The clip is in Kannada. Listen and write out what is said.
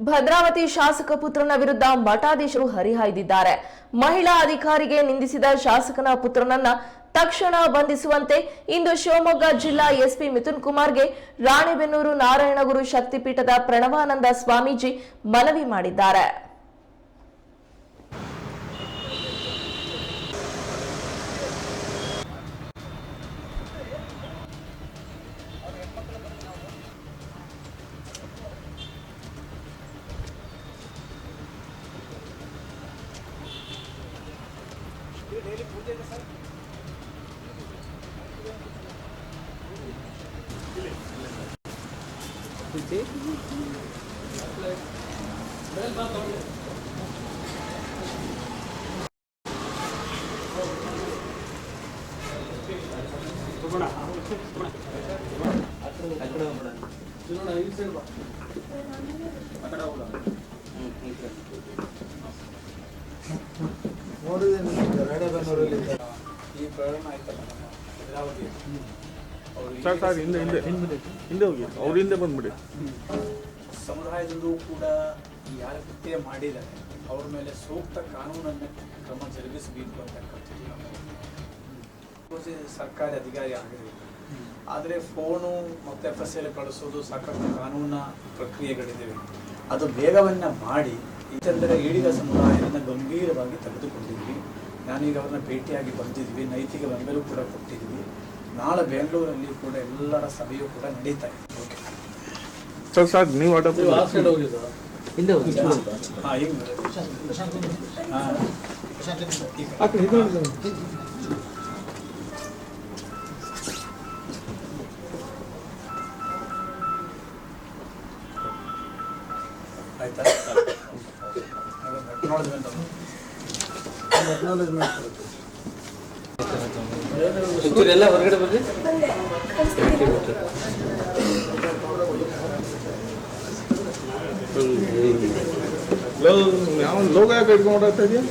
ಭದ್ರಾವತಿ ಶಾಸಕ ಪುತ್ರನ ವಿರುದ್ಧ ಮಠಾಧೀಶರು ಹರಿಹಾಯ್ದಿದ್ದಾರೆ. ಮಹಿಳಾ ಅಧಿಕಾರಿಗೆ ನಿಂದಿಸಿದ ಶಾಸಕನ ಪುತ್ರನನ್ನ ತಕ್ಷಣ ಬಂಧಿಸುವಂತೆ ಇಂದು ಶಿವಮೊಗ್ಗ ಜಿಲ್ಲಾ ಎಸ್ಪಿ ಮಿಥುನ್ ಕುಮಾರ್ಗೆ ರಾಣೆಬೆನ್ನೂರು ನಾರಾಯಣಗುರು ಶಕ್ತಿಪೀಠದ ಪ್ರಣವಾನಂದ ಸ್ವಾಮೀಜಿ ಮನವಿ ಮಾಡಿದ್ದಾರೆ. ಅಕಡ ಹೋಗಲ್ಲ ರಾಣೆಬೆನ್ನೂರಲ್ಲಿ ಈ ಪ್ರಯಾಣ ಆಯ್ತಲ್ಲ ನಮ್ಮ ಭದ್ರಾವತಿ ಅವರು ಸರ್ ಸರ್ ಹಿಂದೆ ಹಿಂದೆ. ಹಿಂದೆ ಹೋಗಿ. ಅವ್ರ ಹಿಂದೆ ಬಂದ್ಬಿಡಿ. ಸಮುದಾಯದಲ್ಲೂ ಕೂಡ ಯಾರು ಕೃತ್ಯ ಮಾಡಿದ್ದಾರೆ. ಅವ್ರ ಮೇಲೆ ಸೂಕ್ತ ಕಾನೂನನ್ನು ಕ್ರಮ ಜರುಗಿಸಬೇಕು ಅಂತಕ್ಕಂಥದ್ದು ಸರ್ಕಾರಿ ಅಧಿಕಾರಿ ಆಗಿರಬೇಕು. ಆದರೆ ಫೋನು ಮತ್ತು ಎಫ್ ಎಸ್ ಎಲ್ ಕಳಿಸೋದು ಸಾಕಷ್ಟು ಕಾನೂನ ಪ್ರಕ್ರಿಯೆಗಳಿದ್ದೇವೆ ಅದು ಬೇಗವನ್ನು ಮಾಡಿ ಏಕೆಂದರೆ ಈಡಿಗ ಸಮುದಾಯದಿಂದ ಗಂಭೀರವಾಗಿ ತೆಗೆದುಕೊಂಡಿದ್ವಿ. ನಾನೀಗ ಅವ್ರನ್ನ ಭೇಟಿಯಾಗಿ ಬಂದಿದ್ವಿ. ನೈತಿಕ ಬೆಂಬಲ ಕೂಡ ಕೊಟ್ಟಿದ್ವಿ. ನಾಳೆ ಬೆಂಗಳೂರಲ್ಲಿ ಕೂಡ ಎಲ್ಲರ ಸಭೆಯು ಕೂಡ ನಡೀತಾ ಇದೆ. ಓಕೆ ಸರ್ ನೀವು ಆಯ್ತಾ? ಅಕ್ನಾಲೇಜ್ಮೆಂಟ್ ಹೊರಗಡೆ ಬರ್ರಿ. ಯಾವ ಲೋಗ ಯಾಕೆ ಇಟ್ಕೊಂಡು ಇದೆಯಾ ಇದೆಯಾ